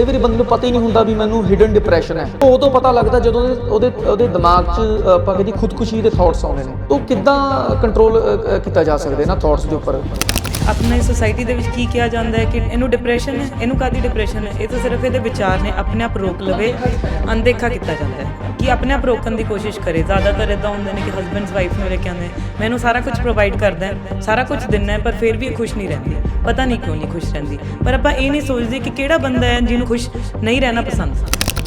ਕਈ ਵਾਰੀ ਬੰਦੇ ਨੂੰ ਪਤਾ ਹੀ ਨਹੀਂ ਹੁੰਦਾ ਵੀ ਮੈਨੂੰ ਹਿਡਨ ਡਿਪਰੈਸ਼ਨ ਹੈ। ਉਹ ਉਦੋਂ ਪਤਾ ਲੱਗਦਾ ਜਦੋਂ ਉਹਦੇ ਉਹਦੇ ਦਿਮਾਗ 'ਚ ਆਪਾਂ ਕਹਿੰਦੇ ਖੁਦਕੁਸ਼ੀ ਦੇ ਥਾਟਸ ਆਉਂਦੇ ਨੇ। ਉਹ ਕਿੱਦਾਂ ਕੰਟਰੋਲ ਕੀਤਾ ਜਾ ਸਕਦਾ ਨਾ ਥਾਟਸ ਦੇ ਉੱਪਰ? ਆਪਣੇ ਸੋਸਾਇਟੀ ਦੇ ਵਿੱਚ ਕੀ ਕਿਹਾ ਜਾਂਦਾ ਹੈ ਕਿ ਇਹਨੂੰ ਡਿਪਰੈਸ਼ਨ ਹੈ ਇਹਨੂੰ ਕਾਦੀ ਡਿਪਰੈਸ਼ਨ ਹੈ? ਇਹ ਤਾਂ ਸਿਰਫ ਇਹਦੇ ਵਿਚਾਰ ਨੇ ਆਪਣੇ ਆਪ ਰੋਕ ਲਵੇ ਅਣਦੇਖਾ ਕੀਤਾ ਜਾਂਦਾ ਹੈ ਕਿ ਆਪਣੇ ਆਪ ਰੋਕਣ ਦੀ ਕੋਸ਼ਿਸ਼ ਕਰੇ। ਜ਼ਿਆਦਾਤਰ ਇਦਾਂ ਹੁੰਦੇ ਨੇ ਕਿ ਹਸਬੈਂਡਸ ਵਾਈਫ ਨੂੰ ਲੈ ਕੇ ਆਉਂਦੇ ਮੈਨੂੰ ਸਾਰਾ ਕੁਝ ਪ੍ਰੋਵਾਈਡ ਕਰਦਾ ਸਾਰਾ ਕੁਝ ਦਿੰਦਾ ਹੈ ਪਰ ਫਿਰ ਵੀ ਖੁਸ਼ ਨਹੀਂ ਰਹਿੰਦੀ। ਪਤਾ ਨਹੀਂ ਕਿਉਂ ਨਹੀਂ ਖੁਸ਼ ਰਹਿੰਦੀ। ਪਰ ਆਪਾਂ ਇਹ ਨਹੀਂ ਸੋਚਦੇ ਕਿ ਕਿਹੜਾ ਬੰਦਾ ਹੈ ਜਿਹਨੂੰ ਖੁਸ਼ ਨਹੀਂ ਰਹਿਣਾ ਪਸੰਦ।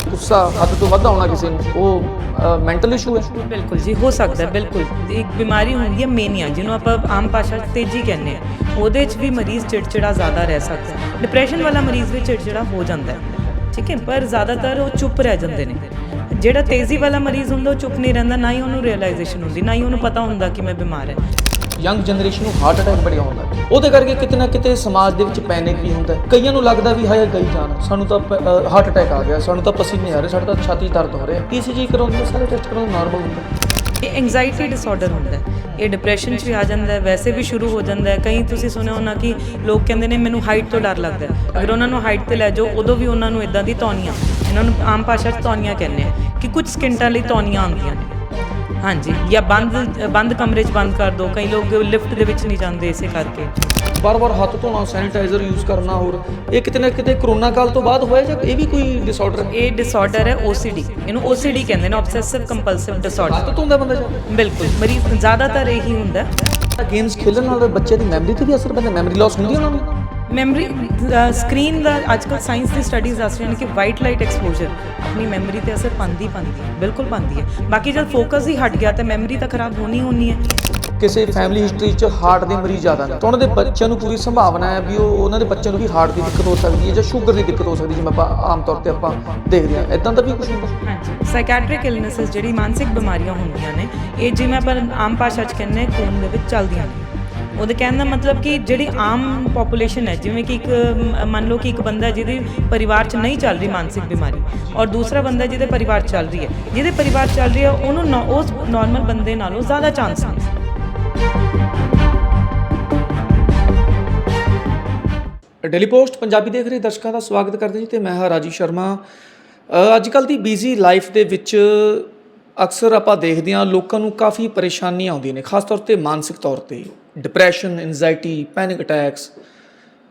ਗੁੱਸਾ ਹੱਦ ਤੋਂ ਵੱਧ ਆਉਣਾ ਕਿਸੇ ਨੂੰ। ਉਹ ਮੈਂਟਲ ਇਸ਼ੂ ਹੈ। ਬਿਲਕੁਲ ਜੀ ਹੋ ਸਕਦਾ ਹੈ ਬਿਲਕੁਲ। ਇੱਕ ਬਿਮਾਰੀ ਹੁੰਦੀ ਹੈ ਮੇਨੀਆ ਜਿਹਨੂੰ ਆਪਾਂ ਆਮ ਭਾਸ਼ਾ 'ਚ ਤੇਜ਼ੀ ਕਹਿੰਦੇ ਆ ਉਹਦੇ 'ਚ ਵੀ ਮਰੀਜ਼ ਚਿੜਚਿੜਾ ਜ਼ਿਆਦਾ ਰਹਿ ਸਕਦਾ ਹੈ। ਡਿਪਰੈਸ਼ਨ ਵਾਲਾ ਮਰੀਜ਼ ਵੀ ਚਿੜਚਿੜਾ ਹੋ ਜਾਂਦਾ ਹੈ। ਠੀਕ ਹੈ, ਪਰ ਜ਼ਿਆਦਾਤਰ ਉਹ ਚੁੱਪ ਰਹਿ ਜਾਂਦੇ ਨੇ। ਜਿਹੜਾ ਤੇਜ਼ੀ ਵਾਲਾ ਮਰੀਜ਼ ਹੁੰਦਾ, ਉਹ ਚੁੱਪ ਨਹੀਂ ਰਹਿੰਦਾ, ਨਾ ਹੀ ਉਹਨੂੰ ਰਿਅਲਾਈਜੇਸ਼ਨ ਹੁੰਦੀ, ਨਾ ਹੀ ਉਹਨੂੰ ਪਤਾ ਹੁੰਦਾ ਕਿ ਮੈਂ ਬਿਮਾਰ ਹੈ। ਯੰਗ ਜਨਰੇਸ਼ਨ ਨੂੰ ਹਾਰਟ ਅਟੈਕ ਬੜਿਆ ਹੁੰਦਾ ਉਹਦੇ ਕਰਕੇ ਕਿਤੇ ਨਾ ਕਿਤੇ ਸਮਾਜ ਦੇ ਵਿੱਚ ਪੈਨਿਕ ਵੀ ਹੁੰਦਾ ਕਈਆਂ ਨੂੰ ਲੱਗਦਾ ਵੀ, ਹਾਏ, ਗਈ ਜਾਨ, ਸਾਨੂੰ ਤਾਂ ਹਾਰਟ ਅਟੈਕ ਆ ਗਿਆ, ਸਾਨੂੰ ਤਾਂ ਪਸੀਨੇ ਆ ਰਹੇ, ਸਾਡਾ ਤਾਂ ਛਾਤੀ 'ਚ ਦਰਦ ਹੋ ਰਿਹਾ। ਈਸੀਜੀ ਕਰਾਉਂਦੇ ਸਾਰੇ ਟੈਸਟ ਕਰਾਉਂਦੇ ਨਾਰਮਲ ਹੁੰਦਾ ਇਹ ਐਂਜ਼ਾਈਟੀ ਡਿਸਆਰਡਰ ਹੁੰਦਾ ਹੈ। ਇਹ ਡਿਪਰੈਸ਼ਨ 'ਚ ਵੀ ਆ ਜਾਂਦਾ ਹੈ, ਵੈਸੇ ਵੀ ਸ਼ੁਰੂ ਹੋ ਜਾਂਦਾ ਹੈ। ਕਈ ਤੁਸੀਂ ਸੁਣਿਆ ਹੋਣਾ ਕਿ ਲੋਕ ਕਹਿੰਦੇ ਨੇ ਮੈਨੂੰ ਹਾਈਟ ਤੋਂ ਡਰ ਲੱਗਦਾ ਹੈ। ਅਗਰ ਉਹਨਾਂ ਨੂੰ ਹਾਈਟ ਤੇ ਲੈ ਜਾਓ, ਉਦੋਂ ਵੀ ਉਹਨਾਂ ਨੂੰ ਇਦਾਂ ਦੀ ਤੌਣੀਆਂ, ਇਹਨਾਂ ਨੂੰ ਆਮ ਭਾਸ਼ਾ 'ਚ ਤੌਣੀਆਂ ਕਹਿੰਦੇ ਆ ਕਿ ਕੁਝ ਸਕਿੰਟਾਂ ਲਈ ਤੌਣੀਆਂ ਆਉਂਦੀਆਂ ਨੇ। ਹਾਂਜੀ, ਜਾਂ ਬੰਦ ਬੰਦ ਕਮਰੇ 'ਚ ਬੰਦ ਕਰ ਦਿਓ ਕਈ ਲੋਕ ਲਿਫਟ ਦੇ ਵਿੱਚ ਨਹੀਂ ਜਾਂਦੇ ਇਸੇ ਕਰਕੇ। ਬਾਰ-ਬਾਰ ਹੱਥ ਧੋਣਾ ਸੈਨੀਟਾਈਜ਼ਰ ਯੂਜ਼ ਕਰਨਾ ਹੋਰ। ਇਹ ਕਿਤੇ ਨਾ ਕਿਤੇ ਕਰੋਨਾ ਕਾਲ ਤੋਂ ਬਾਅਦ ਹੋਇਆ ਜਾਂ ਇਹ ਵੀ ਕੋਈ ਡਿਸਆਰਡਰ ਹੈ? ਇਹ ਡਿਸਆਰਡਰ ਹੈ OCD ਇਹਨੂੰ OCD ਕਹਿੰਦੇ ਨੇ ਆਬਸੈਸਿਵ ਕੰਪਲਸਿਵ ਡਿਸਆਰਡਰ ਹੱਥ ਧੋਂਦਾ ਬੰਦਾ ਜਾਂ? ਬਿਲਕੁਲ। ਮਰੀਜ਼ ਜ਼ਿਆਦਾਤਰ ਇਹੀ ਹੁੰਦਾ। ਹੈ ਗੇਮਸ ਖੇਲਣ ਨਾਲ ਬੱਚੇ ਦੀ ਮੈਮਰੀ ਤੇ ਵੀ ਅਸਰ ਪੈਂਦਾ ਮੈਮਰੀ ਲਾਸ ਹੁੰਦੀ ਹੈ ਉਹਨਾਂ ਨੂੰ? ਮੈਮਰੀ ਸਕਰੀਨ ਦਾ ਅੱਜਕੱਲ ਸਾਇੰਸ ਦੀ ਸਟੱਡੀਜ਼ ਦੱਸ ਰਹੀਆਂ ਨੇ ਕਿ ਵਾਈਟ ਲਾਈਟ ਐਕਸਪੋਜ਼ਰ ਆਪਣੀ ਮੈਮਰੀ ਤੇ ਅਸਰ ਪਾਉਂਦੀ ਪਾਉਂਦੀ ਹੈ ਬਿਲਕੁਲ ਪਾਉਂਦੀ ਹੈ। ਬਾਕੀ ਜਦ ਫੋਕਸ ਹੀ ਹਟ ਗਿਆ ਤਾਂ ਮੈਮਰੀ ਤਾਂ ਖਰਾਬ ਹੋਣੀ ਹੋਣੀ ਹੈ। ਕਿਸੇ ਫੈਮਿਲੀ ਹਿਸਟਰੀ 'ਚ ਹਾਰਟ ਦੇ ਮਰੀਜ਼ ਜ਼ਿਆਦਾ ਨੇ ਤਾਂ ਉਹਨਾਂ ਦੇ ਬੱਚਿਆਂ ਨੂੰ ਪੂਰੀ ਸੰਭਾਵਨਾ ਹੈ ਵੀ ਉਹ ਉਹਨਾਂ ਦੇ ਬੱਚਿਆਂ ਨੂੰ ਵੀ ਹਾਰਟ ਦੀ ਦਿੱਕਤ ਹੋ ਸਕਦੀ ਹੈ ਜਾਂ ਸ਼ੂਗਰ ਦੀ ਦਿੱਕਤ ਹੋ ਸਕਦੀ ਜਿਵੇਂ ਆਪਾਂ ਆਮ ਤੌਰ ਤੇ ਆਪਾਂ ਦੇਖਦੇ ਹਾਂ। ਇਦਾਂ ਦਾ ਵੀ ਕੁਝ ਹੁੰਦਾ। ਹਾਂਜੀ। ਸਾਈਕੈਟ੍ਰਿਕ ਇਲਨੈਸਸ ਜਿਹੜੀ ਮਾਨਸਿਕ ਬਿਮਾਰੀਆਂ ਹੁੰਦੀਆਂ ਨੇ, ਇਹ ਜਿਵੇਂ ਆਪਾਂ ਆਮ ਭਾਸ਼ਾ 'ਚ ਕਹਿੰਦੇ ਖੂਨ ਦੇ ਵਿੱਚ ਚੱਲਦੀਆਂ ਨੇ। ਉਹਦੇ ਕਹਿਣ ਦਾ ਮਤਲਬ ਕਿ ਜਿਹੜੀ ਆਮ ਪੋਪੂਲੇਸ਼ਨ ਹੈ, ਜਿਵੇਂ ਕਿ ਇੱਕ ਮੰਨ ਲਓ ਕਿ ਇੱਕ ਬੰਦਾ ਜਿਹਦੇ ਪਰਿਵਾਰ 'ਚ ਨਹੀਂ ਚੱਲ ਰਹੀ ਮਾਨਸਿਕ ਬਿਮਾਰੀ ਔਰ ਦੂਸਰਾ ਬੰਦਾ ਜਿਹਦੇ ਪਰਿਵਾਰ 'ਚ ਚੱਲ ਰਹੀ ਹੈ। ਜਿਹਦੇ ਪਰਿਵਾਰ ਚੱਲ ਰਹੀ ਹੈ, ਉਹਨੂੰ ਉਸ ਨਾਰਮਲ ਬੰਦੇ ਨਾਲੋਂ ਜ਼ਿਆਦਾ ਚਾਂਸ ਨੇ। ਡੇਲੀ ਪੋਸਟ ਪੰਜਾਬੀ ਦੇਖ ਰਹੇ ਦਰਸ਼ਕਾਂ ਦਾ ਸਵਾਗਤ ਕਰਦੇ ਜੀ ਤੇ ਮੈਂ ਹਾਂ ਰਾਜੀ ਸ਼ਰਮਾ। ਅੱਜ ਕੱਲ ਦੀ ਬਿਜ਼ੀ ਲਾਈਫ ਦੇ ਵਿੱਚ ਅਕਸਰ ਆਪਾਂ ਦੇਖਦੇ ਹਾਂ ਲੋਕਾਂ ਨੂੰ ਕਾਫੀ ਪਰੇਸ਼ਾਨੀਆਂ ਆਉਂਦੀਆਂ ਨੇ, ਖਾਸ ਤੌਰ ਤੇ ਮਾਨਸਿਕ ਤੌਰ ਤੇ। ਡਿਪਰੈਸ਼ਨ ਐਂਜ਼ਾਈਟੀ ਪੈਨਿਕ ਅਟੈਕਸ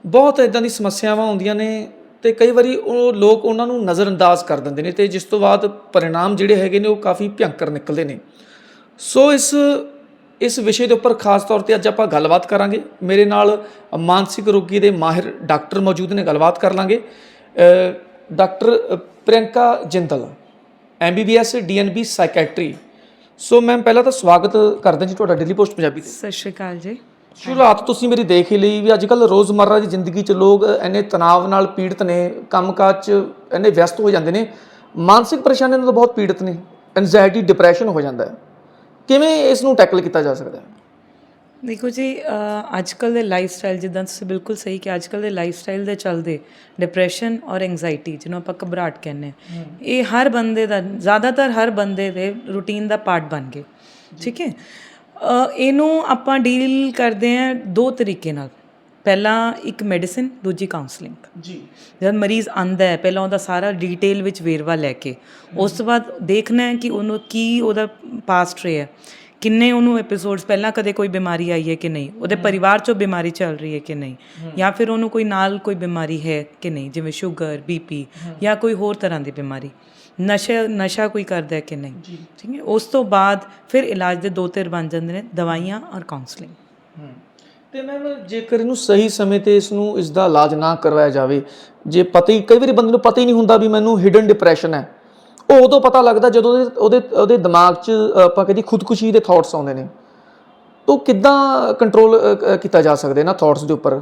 ਬਹੁਤ ਇਦਾਂ ਦੀ ਸਮੱਸਿਆਵਾਂ ਆਉਂਦੀਆਂ ਨੇ ਤੇ ਕਈ ਵਾਰੀ ਉਹ ਲੋਕ ਉਹਨਾਂ ਨੂੰ ਨਜ਼ਰਅੰਦਾਜ਼ ਕਰ ਦਿੰਦੇ ਨੇ ਤੇ ਜਿਸ ਤੋਂ ਬਾਅਦ ਪਰਿਣਾਮ ਜਿਹੜੇ ਹੈਗੇ ਨੇ ਉਹ ਕਾਫੀ ਭਿਅੰਕਰ ਨਿਕਲਦੇ ਨੇ। ਸੋ ਇਸ ਇਸ ਵਿਸ਼ੇ ਦੇ ਉੱਪਰ ਖਾਸ ਤੌਰ ਤੇ ਅੱਜ ਆਪਾਂ ਗੱਲਬਾਤ ਕਰਾਂਗੇ। ਮੇਰੇ ਨਾਲ ਮਾਨਸਿਕ ਰੋਗੀ ਦੇ ਮਾਹਿਰ ਡਾਕਟਰ ਮੌਜੂਦ ਨੇ ਗੱਲਬਾਤ ਕਰ ਲਾਂਗੇ। Doctor Priyanka Jindal MBBS DNB psychiatry so ma'am ਪਹਿਲਾਂ ਤਾਂ ਸਵਾਗਤ ਕਰਦੇ ਜੀ ਤੁਹਾਡਾ ਡੇਲੀ ਪੋਸਟ ਪੰਜਾਬੀ ਤੇ। ਸਤਿ ਸ਼੍ਰੀ ਅਕਾਲ ਜੀ। ਸ਼ੁਰੂਆਤ ਤੁਸੀਂ ਮੇਰੀ ਦੇਖ ਹੀ ਲਈ ਵੀ ਅੱਜ ਕੱਲ ਰੋਜ਼ਮਰਰਾ ਦੀ ਜ਼ਿੰਦਗੀ 'ਚ ਲੋਕ ਇੰਨੇ ਤਣਾਅ ਨਾਲ ਪੀੜਤ ਨੇ ਕੰਮਕਾਜ 'ਚ ਇੰਨੇ ਵਿਅਸਤ ਹੋ ਜਾਂਦੇ ਨੇ। ਮਾਨਸਿਕ ਪਰੇਸ਼ਾਨੀਆਂ ਨਾਲ ਬਹੁਤ ਪੀੜਤ ਨੇ ਐਂਜ਼ਾਇਟੀ ਡਿਪਰੈਸ਼ਨ ਹੋ ਜਾਂਦਾ ਹੈ। ਕਿਵੇਂ ਇਸ ਨੂੰ ਟੈਕਲ ਕੀਤਾ ਜਾ ਸਕਦਾ ਹੈ? ਦੇਖੋ ਜੀ ਅੱਜ ਕੱਲ ਦੇ ਲਾਈਫ ਸਟਾਈਲ ਜਿੱਦਾਂ ਤੁਸੀਂ ਬਿਲਕੁਲ ਸਹੀ ਕਿ ਅੱਜ ਕੱਲ ਦੇ ਲਾਈਫ ਸਟਾਈਲ ਦੇ ਚੱਲਦੇ ਡਿਪਰੈਸ਼ਨ ਔਰ ਐਂਜ਼ਾਈਟੀ ਜਿਹਨੂੰ ਆਪਾਂ ਘਬਰਾਹਟ ਕਹਿੰਦੇ ਹਾਂ। ਇਹ ਹਰ ਬੰਦੇ ਦਾ ਜ਼ਿਆਦਾਤਰ ਹਰ ਬੰਦੇ ਦੇ ਰੂਟੀਨ ਦਾ ਪਾਰਟ ਬਣ ਗਏ। ਠੀਕ ਹੈ? ਇਹਨੂੰ ਆਪਾਂ ਡੀਲ ਕਰਦੇ ਹਾਂ ਦੋ ਤਰੀਕੇ ਨਾਲ। ਪਹਿਲਾ ਇੱਕ ਮੈਡੀਸਿਨ ਦੂਜੀ ਕਾਉਂਸਲਿੰਗ ਜੀ। ਜਦ ਮਰੀਜ਼ ਆਂਦਾ ਹੈ ਪਹਿਲਾਂ ਉਹਦਾ ਸਾਰਾ ਡਿਟੇਲ ਵਿੱਚ ਵੇਰਵਾ ਲੈ ਕੇ ਉਸ ਤੋਂ ਬਾਅਦ ਦੇਖਣਾ ਹੈ ਕਿ ਉਹਨੂੰ ਕੀ ਉਹਦਾ ਪਾਸਟ ਰਿਹਾ ਹੈ ਕਿੰਨੇ ਉਹਨੂੰ ਐਪੀਸੋਡਸ ਪਹਿਲਾਂ ਕਦੇ ਕੋਈ ਬਿਮਾਰੀ ਆਈ ਹੈ ਕਿ ਨਹੀਂ ਉਹਦੇ ਪਰਿਵਾਰ ਚੋਂ ਬਿਮਾਰੀ ਚੱਲ ਰਹੀ ਹੈ ਕਿ ਨਹੀਂ ਜਾਂ ਫਿਰ ਉਹਨੂੰ ਕੋਈ ਨਾਲ ਕੋਈ ਬਿਮਾਰੀ ਹੈ ਕਿ ਨਹੀਂ ਜਿਵੇਂ ਸ਼ੂਗਰ ਬੀਪੀ ਜਾਂ ਕੋਈ ਹੋਰ ਤਰ੍ਹਾਂ ਦੀ ਬਿਮਾਰੀ ਨਸ਼ਾ ਨਸ਼ਾ ਕੋਈ ਕਰਦਾ ਹੈ ਕਿ ਨਹੀਂ। ਠੀਕ ਹੈ? ਉਸ ਤੋਂ ਬਾਅਦ ਫਿਰ ਇਲਾਜ ਦੇ ਦੋ ਧਿਰ ਬਣ ਜਾਂਦੇ ਨੇ ਦਵਾਈਆਂ ਔਰ ਕਾਉਂਸਲਿੰਗ ਤੇ ਮੈਮ ਜੇਕਰ ਇਹਨੂੰ ਸਹੀ ਸਮੇਂ ਤੇ ਇਸ ਨੂੰ ਇਸ ਦਾ ਇਲਾਜ ਨਾ ਕਰਵਾਇਆ ਜਾਵੇ, ਜੇ ਪਤਾ ਹੀ, ਕਈ ਵਾਰੀ ਬੰਦੇ ਨੂੰ ਪਤਾ ਹੀ ਨਹੀਂ ਹੁੰਦਾ ਵੀ ਮੈਨੂੰ ਹਿਡਨ ਡਿਪਰੈਸ਼ਨ ਹੈ। ਉਹ ਉਦੋਂ ਪਤਾ ਲੱਗਦਾ ਜਦੋਂ ਉਹਦੇ ਉਹਦੇ ਉਹਦੇ ਦਿਮਾਗ 'ਚ, ਆਪਾਂ ਕਹਿੰਦੇ ਖੁਦਕੁਸ਼ੀ ਦੇ ਥਾਟਸ ਆਉਂਦੇ ਨੇ। ਉਹ ਕਿੱਦਾਂ ਕੰਟਰੋਲ ਕੀਤਾ ਜਾ ਸਕਦਾ ਨਾ ਥਾਟਸ ਦੇ ਉੱਪਰ?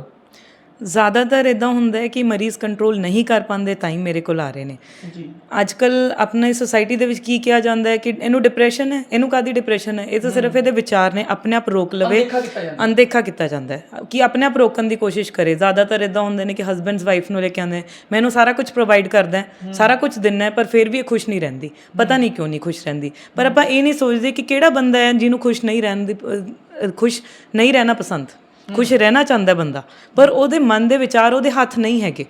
ਜ਼ਿਆਦਾਤਰ ਇਦਾਂ ਹੁੰਦਾ ਹੈ ਕਿ ਮਰੀਜ਼ ਕੰਟਰੋਲ ਨਹੀਂ ਕਰ ਪਾਉਂਦੇ ਤਾਂ ਹੀ ਮੇਰੇ ਕੋਲ ਆ ਰਹੇ ਨੇ। ਜੀ। ਅੱਜ ਕੱਲ ਆਪਣੇ ਸੋਸਾਇਟੀ ਦੇ ਵਿੱਚ ਕੀ ਕਿਹਾ ਜਾਂਦਾ ਹੈ ਕਿ ਇਹਨੂੰ ਡਿਪਰੈਸ਼ਨ ਹੈ ਇਹਨੂੰ ਕਾਦੀ ਡਿਪਰੈਸ਼ਨ ਹੈ? ਇਹ ਤਾਂ ਸਿਰਫ ਇਹਦੇ ਵਿਚਾਰ ਨੇ ਆਪਣੇ ਆਪ ਰੋਕ ਲਵੇ ਅਣਦੇਖਾ ਕੀਤਾ ਜਾਂਦਾ ਹੈ। ਕਿ ਆਪਣੇ ਆਪ ਰੋਕਣ ਦੀ ਕੋਸ਼ਿਸ਼ ਕਰੇ। ਜ਼ਿਆਦਾਤਰ ਇਦਾਂ ਹੁੰਦੇ ਨੇ ਕਿ ਹਸਬੈਂਡਸ ਵਾਈਫ ਨੂੰ ਲੈ ਕੇ ਆਉਂਦੇ ਮੈਨੂੰ ਸਾਰਾ ਕੁਝ ਪ੍ਰੋਵਾਈਡ ਕਰਦਾ ਸਾਰਾ ਕੁਝ ਦਿੰਦਾ ਹੈ ਪਰ ਫਿਰ ਵੀ ਇਹ ਖੁਸ਼ ਨਹੀਂ ਰਹਿੰਦੀ। ਪਤਾ ਨਹੀਂ ਕਿਉਂ ਨਹੀਂ ਖੁਸ਼ ਰਹਿੰਦੀ। ਪਰ ਆਪਾਂ ਇਹ ਨਹੀਂ ਸੋਚਦੇ ਕਿ ਕਿਹੜਾ ਬੰਦਾ ਹੈ ਜਿਹਨੂੰ ਖੁਸ਼ ਨਹੀਂ ਰਹਿਣ ਦੀ ਖੁਸ਼ ਨਹੀਂ ਰਹਿਣਾ ਪਸੰਦ। ਖੁਸ਼ ਰਹਿਣਾ ਚਾਹੁੰਦਾ ਬੰਦਾ ਪਰ ਉਹਦੇ ਮਨ ਦੇ ਵਿਚਾਰ ਉਹਦੇ ਹੱਥ ਨਹੀਂ ਹੈਗੇ।